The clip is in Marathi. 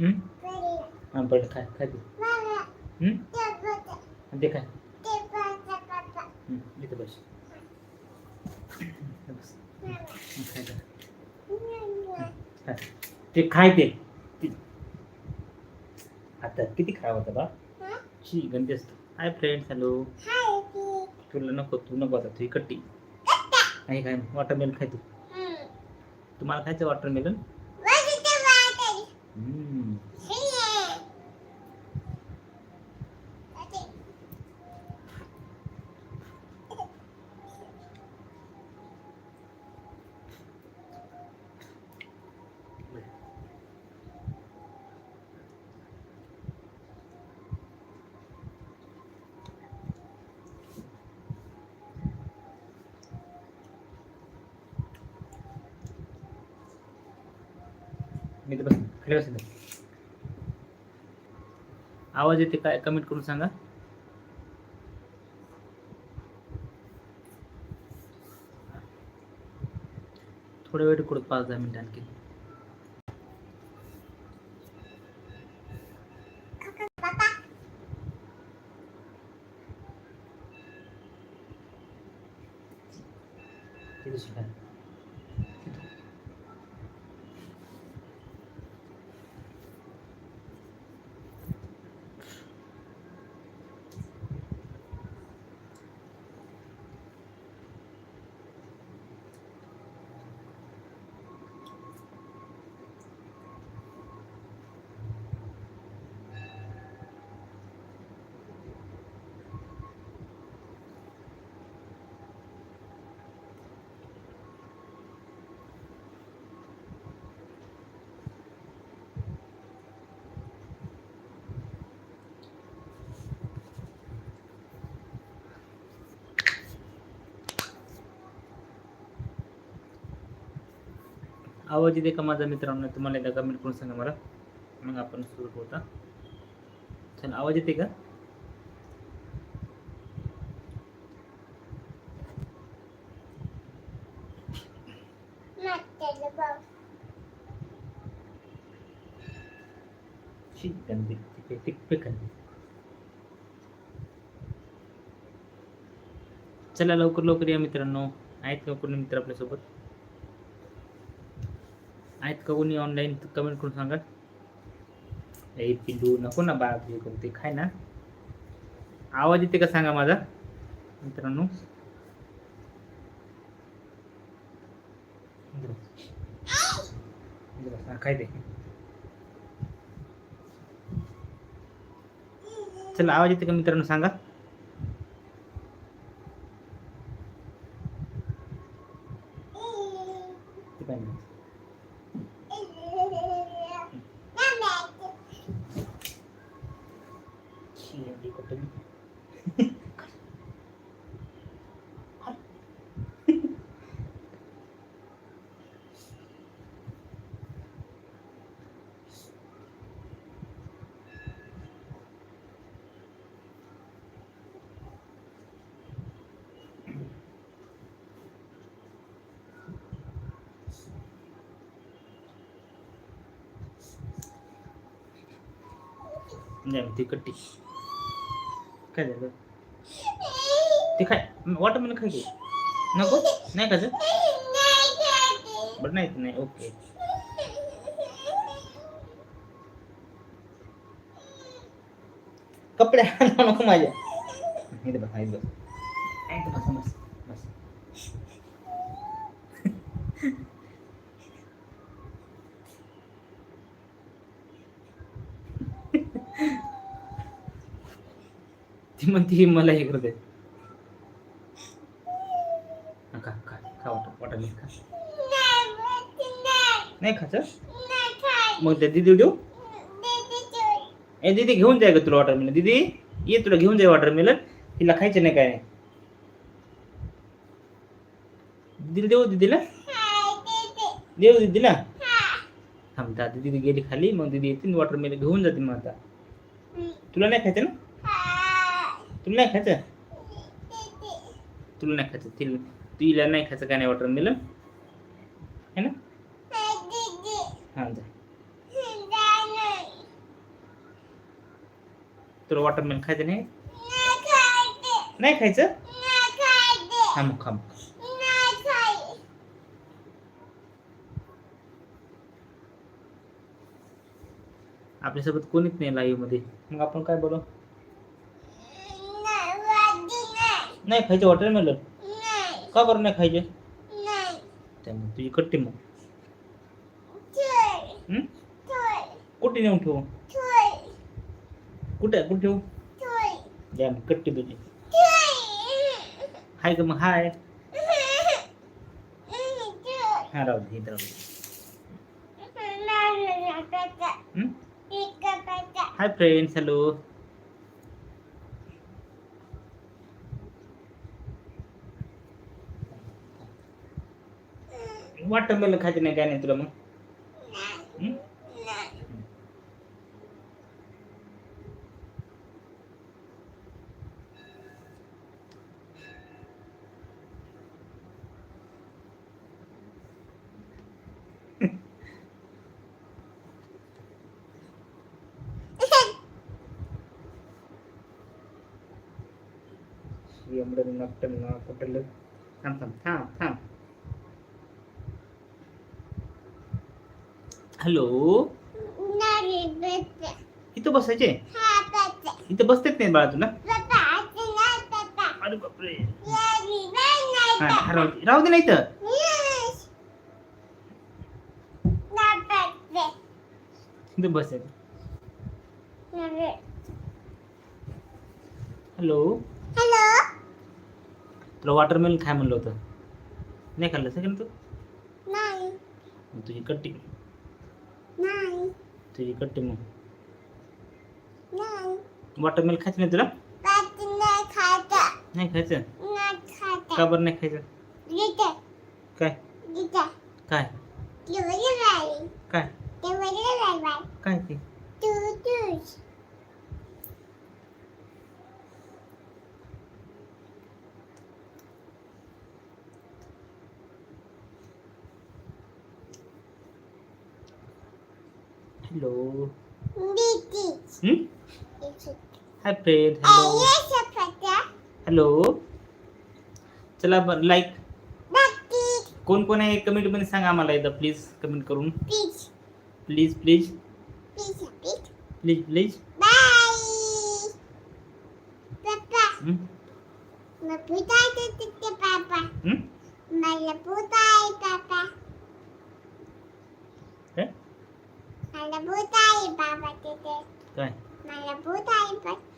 बरं काय काय ते काय हं, इथं बस. ते? खाय ते ते- आता किती खराब होता बा? शी गंदी असतो. हाय फ्रेंड्स हॅलो तुला नको तू नको आता तू इकट्टी नाही काय वॉटरमेलन खाय तू. तुम्हाला खायचं वॉटरमेलन gitu gitu तर बस खाली बस इथं. आवाज येते काय कमेंट करून सांगा थोडा वेळ कुठं पाच दहा मिनिट आणखी तिथे सुद्धा. आवाज येते का माझा मित्रांनो? तुम्हाला एकदा कमेंट करून सांगा मला. मग आपण सुरू होता चल आवाज येते का? चला लवकर लवकर या मित्रांनो. आहेत का कोणी मित्र आपल्यासोबत? आहेत का कोणी ऑनलाईन कमेंट करून सांगा ए पिल्लू नको ना बाळा तुझे कोणते खाय ना आवाज येते का सांगा माझा मित्रांनो इकडे बस. इकडे बस. हा, काय ते चला आवाज येते का मित्रांनो सांगा ते नाही ती कट्टी. काय झालं? ते काय वाटत खाय घे नको? नाही खायचं? बरं नाही नाही. ओके. कपडे आणू नको माझ्या. इथं बस इथं बस इथं बस बस ती म्हणते मला हे करते हा, खा खा खा वाटा नाही खा. नाही खायचं मग त्या दिदी देऊ? ए दीदी घेऊन जाय का तुला वॉटरमेलन दीदी ये तुला घेऊन जाय वॉटरमेलन तिला खायचं नाही काय दिदी देऊ दीदीला? देऊ दीदीला? थांबता दिदी दीदी गेली खाली. मग दीदी येते वॉटरमेलन घेऊन जाते मग आता. तुला नाही खायचं ना? तुला नाही खायचं? तुला नाही खायचं. तिला तिला नाही खायचं काय नाही वॉटर मिलन है ना? हा जा. तुला वॉटर मिलन खायचं नाही? नाही खायचं? हा मग खा मग. आपल्यासोबत कोणीच नाही लाईव्हमध्ये. मग आपण काय बोलू? नाही खायचं वॉटरमेलन का बरं नाही खायचे त्यामुळे तुझी कट्टी मग हं? कुठे नेऊन ठेवू कुठे कुठे ठेवू द्या मग कट्टी तुझी हाय का मग हाय हा राहू दे इथं राहू दे हं? हाय फ्रेंड्स हॅलो वॉटरमेलन खायचं नाही काय नाही तुला मग? हं? एवढं थांब थांब थांब. हॅलो इथं बसायचे इथं बसतेच नाही बाळा तुला अरे बापरे हा, हा, राहू दे राहू दे नाही तर इथं बसायचं हॅलो हॅलो तुला वॉटरमेलन खाय म्हणलं होतं नाही खाल्लं सगळं तू नाही मग तुझी कट्टी नाही तुझी कट्टी मग. नाही वॉटरमेलन खायचं नाही तुला? नाही खायचं. नाही खायचं? नाही का बरं नाही खायचं? काय? काय? काय? काय ते? तू तूच हॅलो बीटीच हाय फ्रेंड हॅलो चला बरं लाईक कोण कोण आहे? कमेंटमध्ये सांगा आम्हाला एकदा प्लीज कमेंट करून. प्लीज प्लीज प्लीज प्लीज हं? हं? मला पुताय पापा Mana budai baba dede? Kan? Mana budai baba?